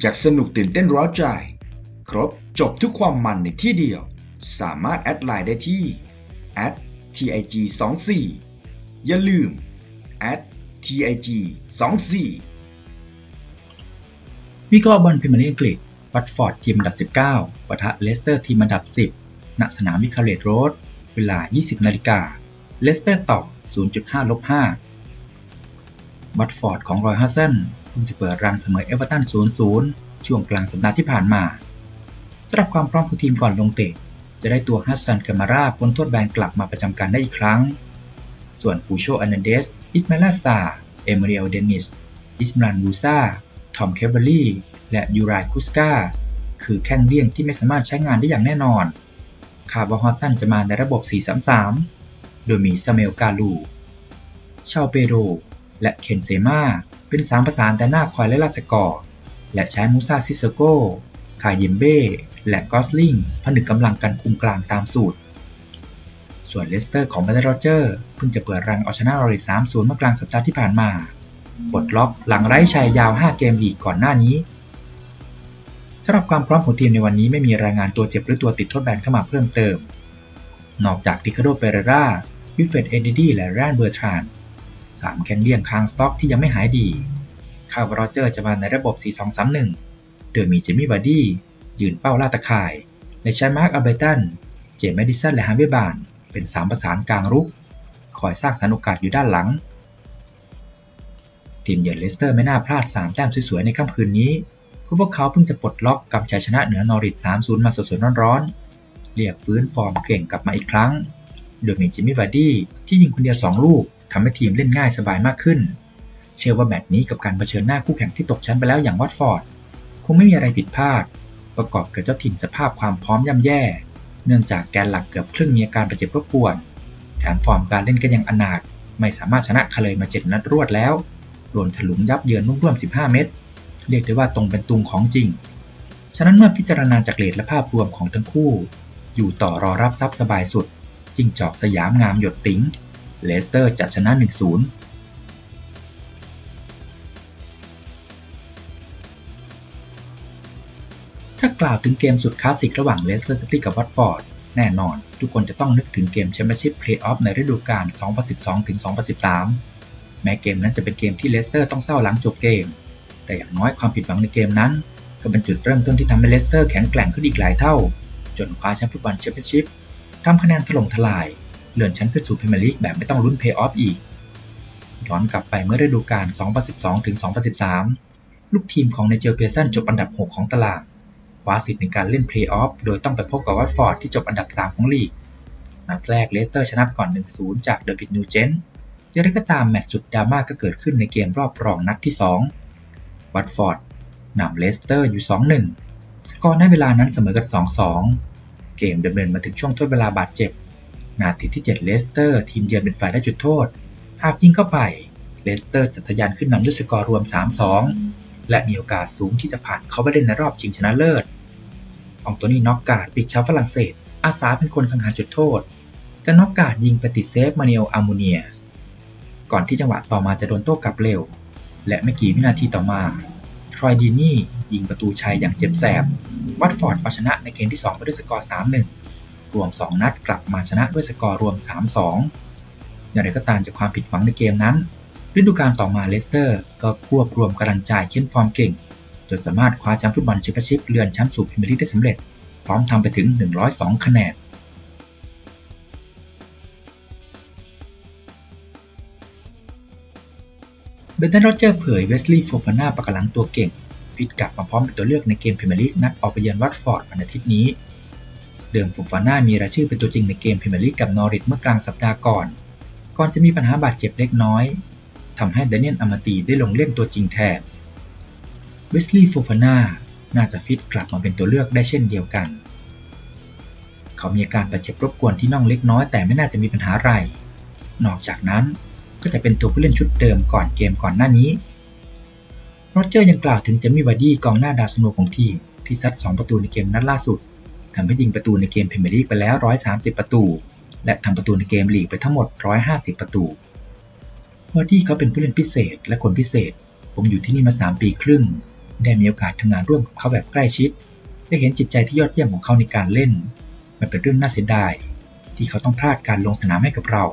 อยากสนุกตื่นเต้นร้าวใจ ครบจบทุกความมันในที่เดียว สามารถแอดไลน์ได้ที่ @tig 2 4 อย่าลืม @tig 2 4 วิเคราะห์บอลพรีเมียร์ลีกอังกฤษวัตฟอร์ดทีมอันดับ 19ปะทะเลสเตอร์ทีมอันดับ 10 ณ สนามวิคาเลตโรด เวลา 20 นาฬิกา เลสเตอร์ต่อ 0.5ลบ5วัตฟอร์ดของรอยฮัสเซนเพิ่งจะเปิดรังเสมอเอเวอร์ตัน 0-0 ช่วงกลางสัปดาห์ที่ผ่านมาสำหรับความพร้อมของทีมก่อนลงเตะ จะได้ตัวฮัสซันกามาราพ้นโทษแบนกลับมาประจำการได้อีกครั้ง ส่วนปูโชอ n นเดส อิสมาลาซา เอเมริเอลเดนิส อิสมรันบูซา ทอมเคเบอรี่ และยูรายคุสกาคือแข้งเลี่ยงที่ไม่สามารถใช้งานได้อย่างแน่นอน คาร์บาฮอสซันจะมาในระบบ 4-3-3 โดยมีซาเมลกาลู ชาวเปโร และเคนเซมาเป็นสามประสานแต่หน้าคอยและลาสกอร์ และใช้มูซาซิโซโกคายิมเบ้และกอสลิงผนึกกำลังกันคุมกลางตามสูตร ส่วนเลสเตอร์ของแบตโรเจอร์เพิ่งจะเปิดรังเอาชนะลอริส3-0เมื่อกลางสัปดาห์ที่ผ่านมาปลดล็อกหลังไร้ชัยยาว 5 เกมลีกก่อนหน้านี้สำหรับความพร้อมของทีมในวันนี้ไม่มีรายงานตัวเจ็บหรือตัวติดโทษแบนเข้ามาเพิ่มเติม นอกจากดิคาโดเปเรราวิเฟตเอเดดี้และแรนเบอร์ทราน สามแคนเลี่ยงคางสต็อกที่ยังไม่หายดี คาร์บรเจอร์จะมาในระบบ 4-2-3-1 โดยมีเจมี่บาร์ดี้ยืนเป้าล่าตะข่าย และใช้มาร์คอัลเบตัน เจมส์แมดิสันและฮาร์เวบาน เป็นสามประสานกลางรุก คอยสร้างสรรค์โอกาสอยู่ด้านหลัง ทีมเยือนเลสเตอร์ไม่น่าพลาด 3 แต้มสวยๆในค่ำคืนนี้เพราะพวกเขาเพิ่งจะปลดล็อกกับชัยชนะเหนือนอริท3-0 มาสดๆร้อนๆเรียกฟื้นฟอร์มเก่งกลับมาอีกครั้ง โดยมีจิมมี่บาร์ดี้ที่ยิงคนเดียว 2 ลูกทำให้ทีมเล่นง่ายสบายมากขึ้น เชื่อว่าแมตช์นี้กับการเผชิญหน้าคู่แข่งที่ตกชั้นไปแล้วอย่างวัตฟอร์ดคงไม่มีอะไรผิดพลาด ประกอบกับเจ้าถิ่นสภาพความพร้อมย่ำแย่ เนื่องจากแกนหลักเกือบครึ่งมีอาการประเจ็บรบกวนแถมฟอร์มการเล่นก็ยังอนาถไม่สามารถชนะคาเลยมาเจ็ดนัดรวดแล้วโดนถลุงยับเยือนร่วมๆ15 เม็ดเรียกได้ว่าตรงเป็นตุงของจริง ฉะนั้นเมื่อพิจารณาจากเลทและภาพรวมของทั้งคู่ อยู่ต่อรอรับทรัพย์สบายสุด จิ้งจอกสยามงามหยดติ๋ง เลสเตอร์จะชนะ 1-0ถ้ากล่าวถึงเกมสุดคลาสสิกระหว่างเลสเตอร์ซิตี้กับวัตฟอร์ด แน่นอน ทุกคนจะต้องนึกถึงเกมแชมเปี้ยนชิพเพลย์ออฟในฤดูกาล 2012-2013 แม้เกมนั้นจะเป็นเกมที่เลสเตอร์ต้องเศร้าหลังจบเกม แต่อย่างน้อยความผิดหวังในเกมนั้น ก็เป็นจุดเริ่มต้นที่ทำให้เลสเตอร์แข็งแกร่งขึ้นอีกหลายเท่า จนคว้าแชมป์ฟุตบอลแชมเปี้ยนชิพ ทำคะแนนถล่มทลาย เลื่อนชั้นขึ้นสู่พรีเมียร์ลีกแบบไม่ต้องลุ้นเพย์ออฟอีก ย้อนกลับไปเมื่อฤดูกาล 2012-2013 ลูกทีมของไนเจลเปียสันจบอันดับ 6 ของตารางคว้าสิทธิ์ในการเล่นเพลย์ออฟโดยต้องไปพบกับวัตฟอร์ดที่จบอันดับ 3 ของลีก นัดแรกเลสเตอร์ชนะก่อน 1-0 จากเดวิดนิวเจนย่างไรก็ตามแมตช์จุดดราม่าก็เกิดขึ้นในเกมรอบรองนัดที่ 2 วัตฟอร์ดนำเลสเตอร์อยู่ 2-1 สกอร์ในเวลานั้นเสมอกัน 2-2 เกมดำเนินมาถึงช่วงทดเวลาบาดเจ็บ นาทีที่ 7 เลสเตอร์ ทีมเยือนเป็นฝ่ายได้จุดโทษ หากยิงเข้าไป เลสเตอร์จะทะยานขึ้นนำด้วยสกอร์รวม 3-2 และมีโอกาสสูงที่จะผ่านเข้าไปเล่นในรอบชิงชนะเลิศอองโตนี่น็อกการ์ดปีกชาวฝรั่งเศส อาสาเป็นคนสังหารจุดโทษ แต่น็อกการ์ดยิงไปติดเซฟมาเนลอามูเนีย ก่อนที่จังหวะต่อมาจะโดนโต้กลับเร็ว และไม่กี่วินาทีต่อมา ทรอยดีนี่ ยิงประตูชัยอย่างเจ็บแสบ วัตฟอร์ดเอาชนะในเกมที่ 2 ไปด้วยสกอร์ 3-1 รวม 2 นัดกลับมาชนะด้วยสกอร์รวม 3-2 อย่างไรก็ตามจากความผิดหวังในเกมนั้น ฤดูกาลต่อมาเลสเตอร์ก็ควบรวมกำลังใจเค้นฟอร์มเก่ง จนสามารถคว้าแชมป์ฟุตบอลแชมเปี้ยนชิพเลื่อนแชมป์สู่พรีเมียร์ลีกได้สำเร็จ พร้อมทำไปถึง 102 คะแนนเบนเทนโรเจอร์เผยเวสลีย์โฟฟาน่าปะกหลังตัวเก่ง ฟิตกลับมาพร้อมเป็นตัวเลือกในเกมพรีเมียร์ลีกนัดออกไปเยือนวัตฟอร์ดวันอาทิตย์นี้ เดิมโฟฟาน่ามีรายชื่อเป็นตัวจริงในเกมพรีเมียร์ลีกกับนอริทเมื่อกลางสัปดาห์ก่อน ก่อนจะมีปัญหาบาดเจ็บเล็กน้อยทำให้เดเนียลอามาตีได้ลงเล่นตัวจริงแทนเวสลีย์โฟฟาน่าน่าจะฟิตกลับมาเป็นตัวเลือกได้เช่นเดียวกัน เขามีอาการบาดเจ็บรบกวนที่น่องเล็กน้อยแต่ไม่น่าจะมีปัญหาอะไร นอกจากนั้นก็จะเป็นตัวผู้เล่นชุดเดิมก่อนเกมก่อนหน้านี้ โรเจอร์ยังกล่าวถึงเจมี่วาดี้กองหน้าดาวซันโวของทีม ที่ซัด 2 ประตูในเกมนัดล่าสุดทำให้ยิงประตูในเกมพรีเมียร์ลีกไปแล้ว 130 ประตู และทำประตูในเกมลีกไปทั้งหมด 150 ประตูวาดี้เขาเป็นผู้เล่นพิเศษและคนพิเศษ ผมอยู่ที่นี่มา 3 ปีครึ่ง ได้มีโอกาสทำงานร่วมกับเขาแบบใกล้ชิด ได้เห็นจิตใจที่ยอดเยี่ยมของเขาในการเล่น มันเป็นเรื่องน่าเสียดาย ที่เขาต้องพลาดการลงสนามให้กับเรา